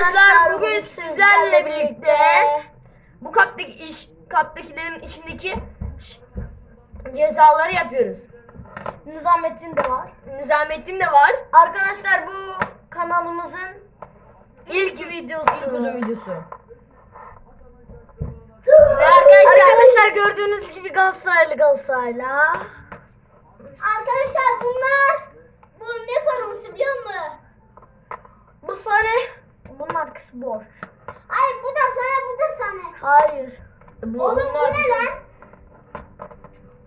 Arkadaşlar bugün sizlerle birlikte bu kattaki iş kattakilerin içindeki cezaları yapıyoruz. Nizamettin de var. Nizamettin de var. Arkadaşlar bu kanalımızın İlk videosu. ilk uzun videosu. Ve arkadaşlar, Arkadaşlar gördüğünüz gibi Galatasaraylı Galatasaraylı. Arkadaşlar bunlar bu ne forması biliyor musun? Bu sene bunun arkası boş. Ay bu da sana bu da sana. Hayır. bu, Oğlum bu ne lan?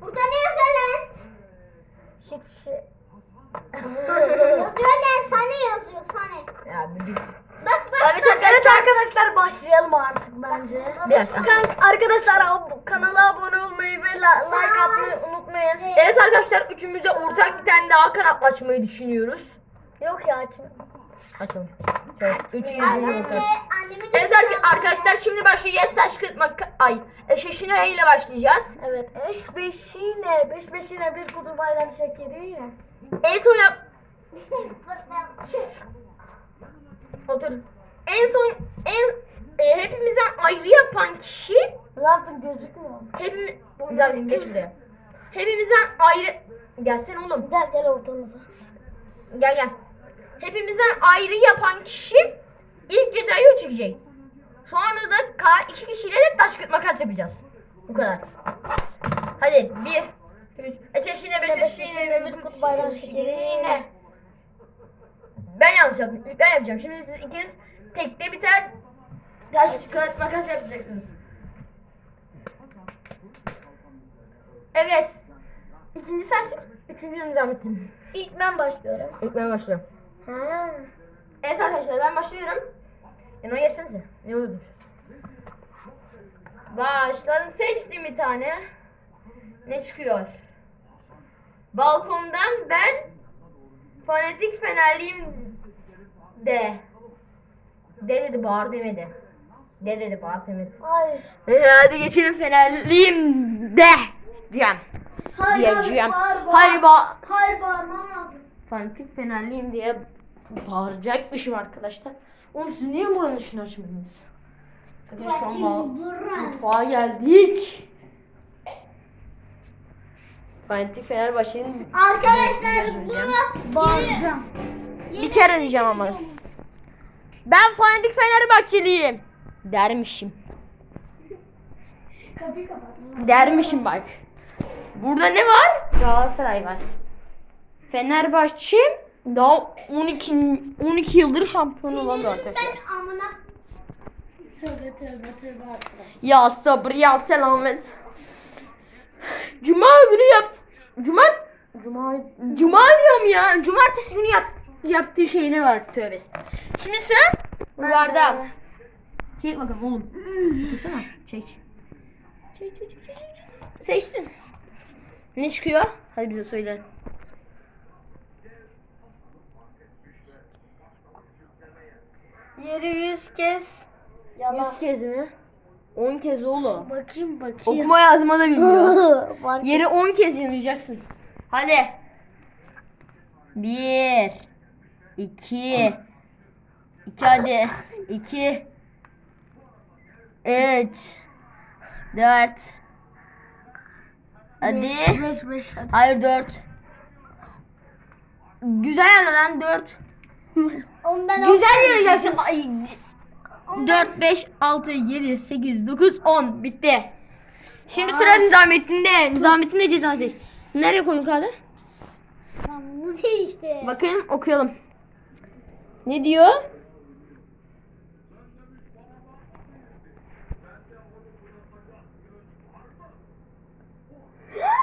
Burada ne yazıyor lan? Hiçbir şey. yazıyor lan sana yazıyor sana. Ya bir, Bak bak. Evet arkadaşlar. arkadaşlar başlayalım artık bence. Bir dakika. Kan- arkadaşlar ab- kanala abone olmayı ve la- like atmayı unutmayın. Evet arkadaşlar üçümüze ortak bir tane daha kanat açmayı düşünüyoruz. Yok ya açma. Açalım. Üçümüzün de Evet arka- arkadaşlar şimdi başlayacağız taş kağıt ay eşeşine ile başlayacağız. Evet eş beşiyle, beş beşiyle bir kutu bayram şekeriyle. En son yap otur. En son en e, hepimizden ayrı yapan kişi Zaten gözükmüyor. hepimiz Zaten geç buraya. Hepimizden ayrı gelsene oğlum. Gel gel ortamıza. Gel gel. Hepimizden ayrı yapan kişi ilk cezayı o çekecek. Sonra da ka- iki kişiyle de taş kağıt makas yapacağız. Bu kadar. Hadi bir, üç, beş eşine beş eşine bir kut bayram bayram şekeri şekeri. Ben yanlış yaptım. İlk ben yapacağım. Şimdi siz ikiniz tekte biter taş kağıt makas yapacaksınız. Evet. İkinci sensin. Üçüncü Nizamettin. İlk ben başlıyorum. İlk ben başlıyorum. Ha. Evet arkadaşlar ben başlıyorum. Yanıma gelsenize. Ne olur? Başladım. Seçtim bir tane. Ne çıkıyor? Balkondan ben fanatik fenerliyim de. De dedi bağır demedi. De dedi bağır demedi. Hayır. E, hadi geçelim fenerliyim de. Diyeceğim. Diyeceğim. Hayır ba Hayır bağırmam lazım. fanatik fenerliyim diye bağıracakmışım arkadaşlar. Oğlum siz niye buranın dışını açmadınız? Arkadaşlar şu an mutfağa geldik. Fanatik Fenerbahçe'nin Arkadaşlar Söyleyeceğim. bu Bağıracağım. bir kere diyeceğim ama. Ben fanatik Fenerbahçeliyim. Dermişim. Dermişim bak. Burada ne var? Galatasaray var. Fenerbahçe daha 12 12 yıldır şampiyon olan bir arkadaşlar. Ben amına Tövbe tövbe tövbe arkadaş. Ya sabır ya selamet. Cuma günü yap. Cuma Cuma Cuma diyorum ya. Cumartesi günü yap yaptığı şeyler var tövbe. Şimdi sıra Varda. Çek bakalım oğlum. Dursana. Çek çek çek çek. çek. Seçtin. Ne çıkıyor? Hadi bize söyle. Yeri yüz kez. Yalan. 100 kez mi? 10 kez oğlum. Bakayım bakayım. Okuma yazma da bilmiyor. Yeri 10 kez yanacaksın. Hadi. 1 2 2 hadi. 2 3 4 Hadi. Beş, beş, beş, hadi. Hayır 4 Güzel yana lan 4 Ondan Güzel yanacaksın. Ay. 4 5 6 7 8 9 10 bitti. Şimdi sıra Nizamettin'de. Nizamettin de cezası. Nereye abi? Bu şey işte. Bakın okuyalım. Ne diyor?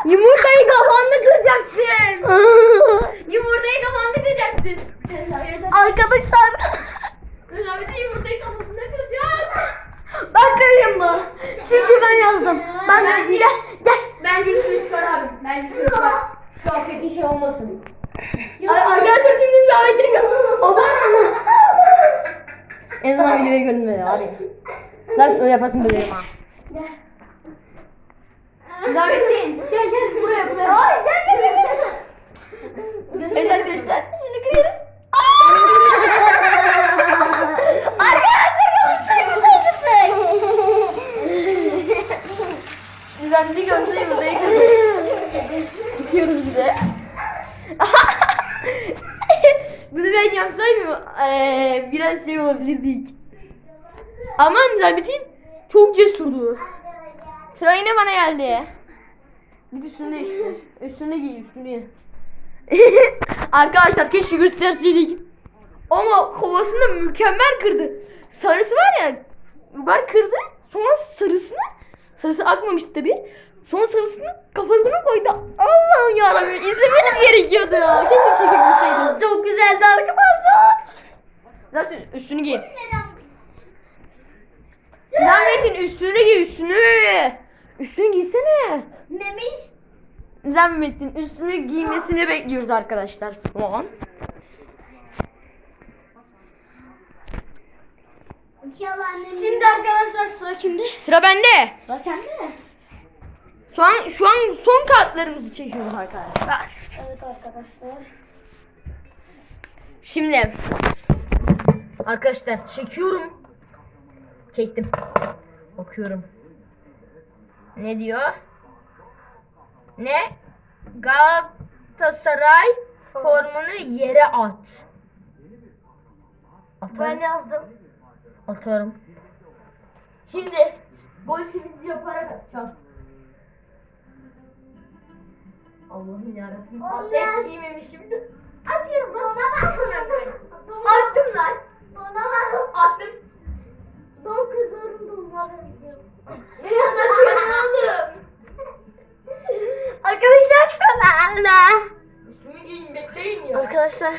Yumurtayı kafanda kıracaksın. Yumurtayı kafanda kıracaksın. Arkadaşlar Nizamettin yumurtayı kafasında kıracak. ben kırayım mı? Çünkü ben yazdım. Ben de gel gel. Bence üstünü çıkar abi. Bence üstünü çıkar. Kıyafetin şey olmasın. Ar- Arkadaşlar şimdi Nizamettin'in kafasını... Aman ama. En azından videoya görünmedi abi. Zaten öyle yaparsın böyle yapma. Nizamettin. Gel gel buraya buraya. Ay gel gel gel. Evet arkadaşlar şimdi kırıyoruz. Arkadaşlar yani biraz şey olabilirdik. Ama Nizamettin çok cesurdu. Sıra yine bana geldi. Bir üstünü değiştir. Üstünü giy üstünü. Arkadaşlar keşke gösterseydik. Ama kovasını mükemmel kırdı. Sarısı var ya var kırdı. Sonra sarısını sarısı akmamıştı tabi. Sonra sarısını kafasına koydu. Allah'ım yarabbim izlemeniz gerekiyordu ya. Keşke çekebilseydim. Çok güzeldi arkadaşlar. Zaten üstünü giy. Zahmet'in üstünü giy üstünü. Üstünü giysene. Memiş. Zahmet'in üstünü giymesini bekliyoruz arkadaşlar şu an. İnşallah annem. Şimdi arkadaşlar sıra kimde? Sıra bende. Sıra sende mi? Şu an şu an son kartlarımızı çekiyoruz arkadaşlar. Evet arkadaşlar. Şimdi arkadaşlar çekiyorum. Çektim. Bakıyorum. Ne diyor? Ne? Galatasaray formunu yere at. Ben Atarım. yazdım. Atarım. Şimdi gol sevinci yaparak atacağım. Allah'ım yarabbim. Atlet giymemişim. Atıyorum. Ona bak. Attım lan. Ona bak. Attım. Ben kızarım bunları biliyorum. Ne anlatıyorum oğlum? Arkadaşlar sana. Üstümü giyin bekleyin ya. Arkadaşlar.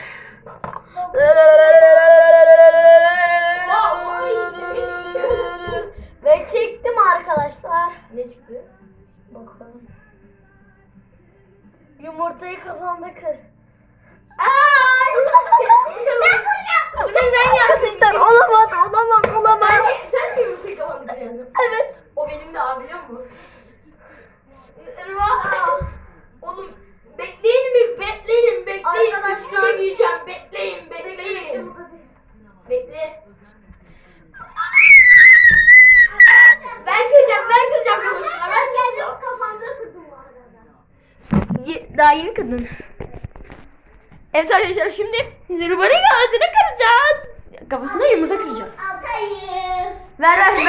Ve çektim arkadaşlar. Ne çıktı? Bakalım. Yumurtayı kafamda kır. Ay! ben kuracağım. Bunu ben Arkadaşlar yaptım. olamaz olamaz olamaz. Sen, sen mi yumurtayı kafanda yazdın? Evet. O benim de abi biliyor musun? Irva. Oğlum bekleyin mi? Bekleyin, bekleyin. Arkadaşlar- Üstüme giyeceğim. Bekleyin, bekleyin. Bekle. Ben kıracağım, ben kıracağım kafasına. Ben Kendi o kafanda kırdım bu arada. Ye- daha yeni kırdın. Evet arkadaşlar şimdi Zırvar'ın ağzını kıracağız. Kafasına yumurta kıracağız. Altayım. Ver ver ben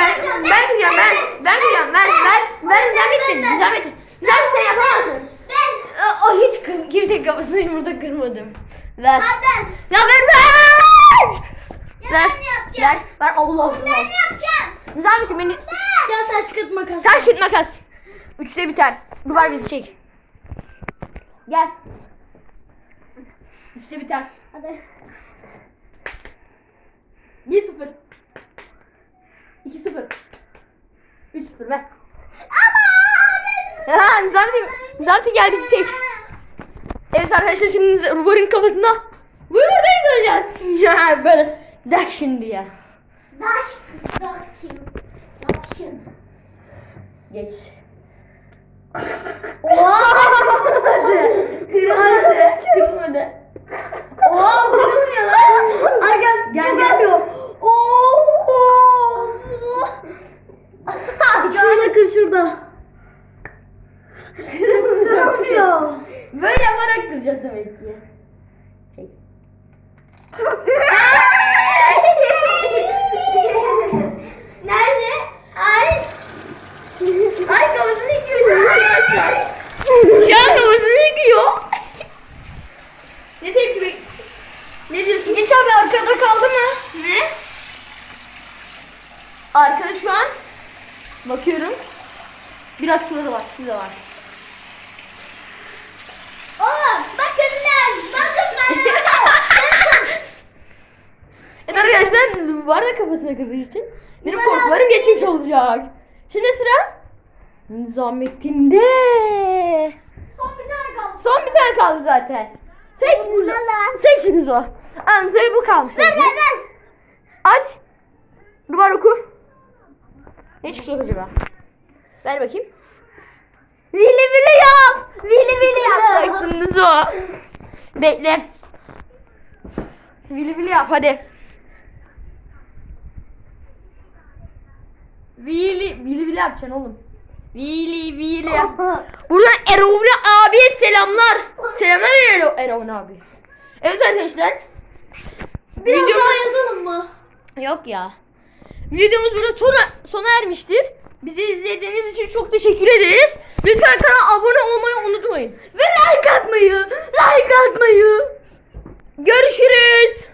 ben kıracağım ben ben kıracağım ver ver ver Nizamettin Nizamettin Nizamettin sen yapamazsın. Ben. O, hiç kır, kimsenin kafasına yumurta kırmadım. Ver. Ha ben. Ya ver ver. Ya Ver. ben. Ver. Ver Allah Allah. Ben yapacağım. Nizamettin beni Gel taş kıt makas. taş git makas. Üçte biter. Duvar bizi çek. Gel. Üçte biter. Hadi. 1-0. 2-0. 3-0 ver. Ha, Nizameti, Nizameti gel bizi çek. Evet arkadaşlar şimdi Rubar'ın kafasına yumurtayı kıracağız. Ya böyle dak şimdi ya. Daş. Daşım. Daşım. Geç. Oha! Kırılmadı. Kırılmadı. Kırılmadı. Oha kırılmıyor lan. Arkadaşlar Gel, çok gel. yapıyor. Oo. Şurada kır şurada. Kırılmıyor. Böyle yaparak kıracağız demek ki. Çek. Nerede? Ay. Ay kafasını yıkıyor arkadaşlar. Şu an kafasını yıkıyor. ne tepki bek... Ne diyorsun? Geç abi arkada kaldı mı? Ne? Arkada şu an bakıyorum. Biraz şurada var, şurada var. Oğlum bakın lan. Bakın bana. Evet arkadaşlar var da kafasına kırdığı için benim korkularım geçmiş olacak. Şimdi sıra Nizamettin'de. Son bir tane kaldı. Son bir tane kaldı zaten. Seçiniz o. Seçiniz o. Anzayı bu kalmış. Ver ver ver. Aç. Duvar oku. Ne çıkacak acaba? Ver bakayım. Vili vili yap. Vili vili yapacaksınız o. Bekle. Vili vili yap hadi. Vili vili vili yapacaksın oğlum. Vili vili yap. Buradan Erol abiye selamlar. Selamlar Erol, Erol abi. Evet arkadaşlar. Biraz Videomuz- daha yazalım mı? Yok ya. Videomuz burada sona, sona ermiştir. Bizi izlediğiniz için çok teşekkür ederiz. Lütfen kanala abone olmayı unutmayın. Ve like atmayı, like atmayı. Görüşürüz.